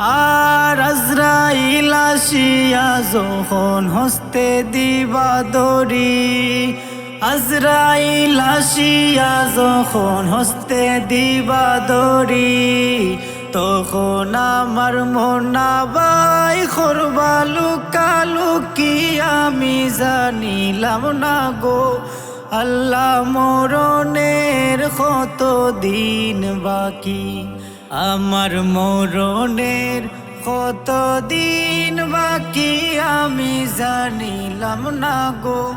আর আজরাইল যখন হস্তে দিবা দরি আজরাইল আসিয়া যখন হস্তে দিবা দরি তখন আমার মনা বাই খরবালু কালু কি আমি জানিলাম না গো, আল্লাহ মরণের কত দিন বাকি। আমার মরণের কত দিন বাকি আমি জানিলাম না গো।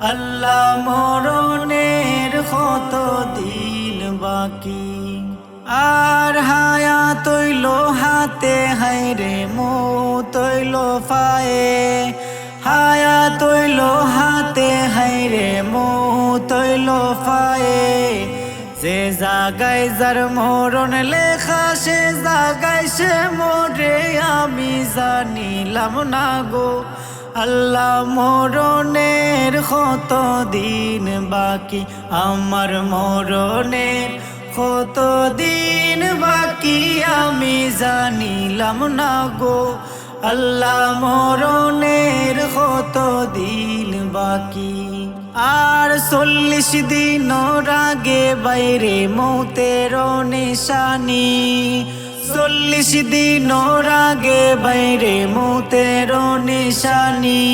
আল্লাহ মরণের কত দিন বাকি? আর হায়া তৈল হাতে হাইরে মো তৈল পায়ে। হায়া তৈল হাতে হাইরে মো তৈল পায়ে। যে জাগায় যার মরণ লেখা, সে জাগায় সে মরে। আমি জানিলাম না গো, আল্লাহ মরণের কত দিন বাকি? আমার মরণের কত দিন বাকি? আমি জানিলাম না গো, আল্লাহ মরণের কত দিন বাকি? আর চল্লিশ দিন আগে বাইরে মৌতের নিশানি। চল্লিশ দিন আগে বাইরে মৌতের নিশানি।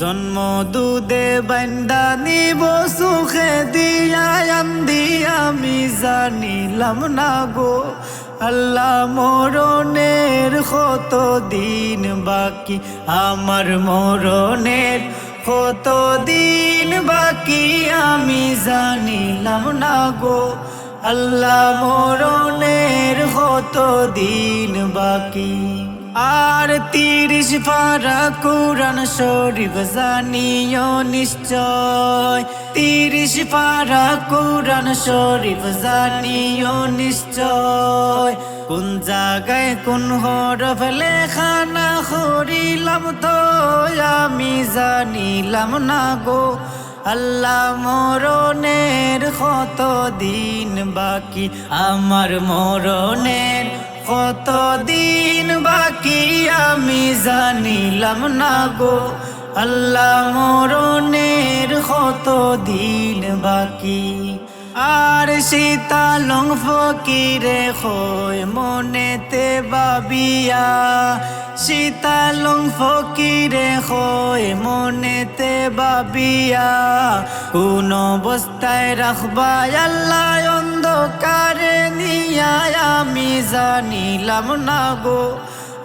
জন্ম দুদে বান্দা নিব, সুখে দিয়া আন্দি আমি জানিলাম না গো। আল্লাহ মরণের কত দিন বাকি? আমার মরণের কত দিন বাকি আমি জানিলাম না গো। আল্লাহ মরণের কত দিন বাকি? আর তিরিশ পারা কোরআন শরীফ জানিও নিশ্চয়। তিরিশ পারা কোরআন শরীফ জানিও নিশ্চয়। কোন জায়গায় কোন হরফ লেখা না করিলাম তো, আমি জানিলাম না গো। আল্লাহ মরণের কত দিন বাকি? আমার মরণের কত দিন বাকি? আমি জানিলাম না গো। আল্লাহ মরণের কত দিন বাকি? আর সীতালং ফকিরে হয় মনেতে বাবিয়া সীতালং ফকিরে হয় মনেতে বাবিয়া কোন অবস্থায় রাখবা আল্লাহ অন্ধকারে নিয়া, আমি জানিলাম না গো,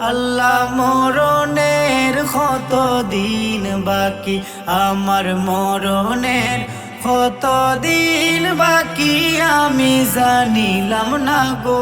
আল্লাহ মরণের কত দিন বাকি, আমার মরণের কত দিন বাকি, আমি জানিলাম না গো।